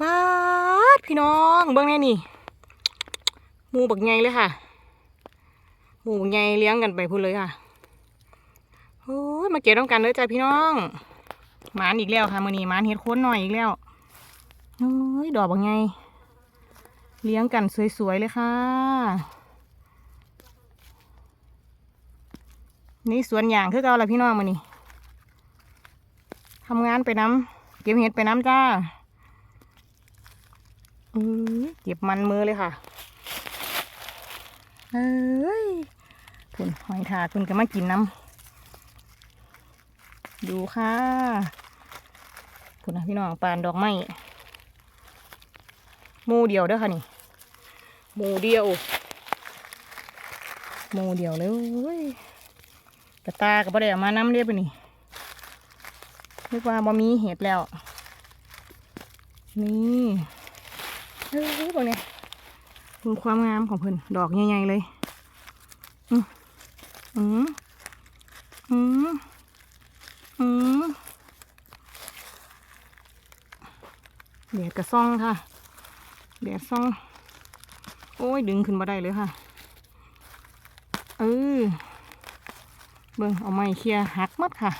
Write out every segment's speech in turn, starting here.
ป้าดพี่น้องเบื้องแน่นี่หมูบักไงเลยค่ะหมูบักไงเลี้ยงกันไปพูดเลยค่ะโอ้ยมาเก็บต้องกันเลยจ้ะพี่น้องหมานอีกแล้วค่ะมือนี้หมานเห็ดโค้นหน่อยอีกแล้วโอ้ยดอกบักไงเลี้ยงกันสวยๆเลยค่ะนี่สวนอย่างคือเก่าละพี่น้องมานี่ทำงานไปน้ำเก็บเห็ดไปน้ำจ้า เก็บมันมือเลยค่ะ เอ้ยคุณหอยถากคุณก็มากินน้ำดูค่ะคุณนะพี่น้องปานดอกไม้มูเดียวเด้อค่ะนี่มูเดียวมูเดียวเลยเว้ยกระตากับบ่ได้เอามาน้ำเรียบไปนี่นึกว่าบ่มีเห็ดแล้ว นี่ เฮ้ยบอกเนี่ยดูความงามของเพิ่นดอกใหญ่ๆเลย อืมอืมอืมอืมแดดกระซ่องค่ะแดดซ่อง โอ้ย ดึงขึ้นมาได้เลยค่ะ เออ เบิ่งเอาไม้เคลียหักมัดค่ะ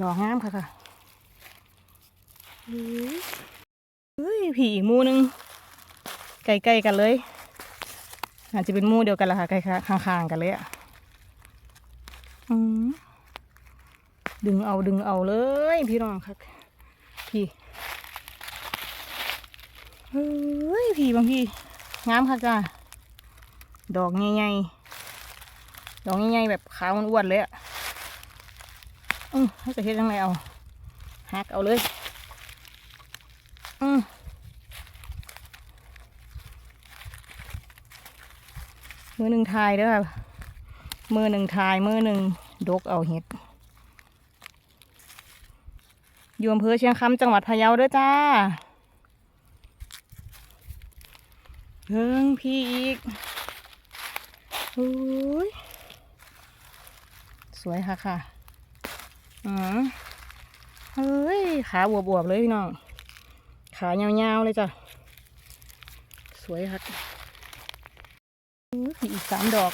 ดอกงามค่ะค่ะ เฮ้ยผีอีกมูนึงใกล้ๆกันเลย อาจจะเป็นมูเดียวกันละค่ะใกล้ๆข้างๆกันเลยอะอืมดึงเอาดึงเอาเลย พี่น้องค่ะพี่เฮ้ยพี่บางพี่งามค่ะจ้าดอกใหญ่ๆดอกใหญ่ๆแบบขาวอ้วนเลยอะอือให้จะเฮ็ดยังไงเอาหักเอาเลย อือมือหนึ่งทายเด้อค่ะมือหนึ่งทาย มือหนึ่งดกเอาเห็ดอยู่อำเภอเชียงคำจังหวัดพะเยาด้อจ้าเฮิงพี่อีกโอ้ยสวยค่ะค่ะ อืมเฮ้ย ขาบวบๆเลยพี่น้อง ขายาวๆเลยจ้ะ สวยค่ะอีกสามดอก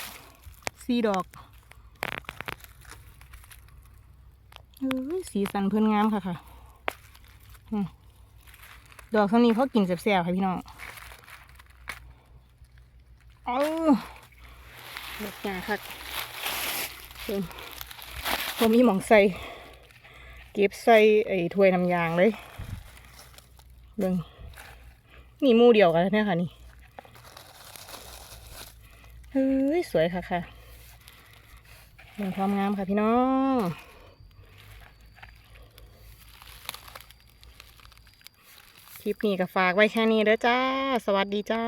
สี่ดอกสีสันเพื่อนงามค่ะค่ะดอกเท่านี้เขากินแซ่บๆค่ะพี่น้องเอาดอกหนาค่ะเพิ่มผมมีหมองใส่ เก็บใส่ไอ้ถ้วยน้ำยางเลย เบิ่งนี่มูเดียวกันเนี่ยค่ะนี่เฮ้ยสวยค่ะค่ะเบิ่งความงามค่ะพี่น้องคลิปนี้ก็ฝากไว้แค่นี้เด้อจ้า สวัสดีจ้า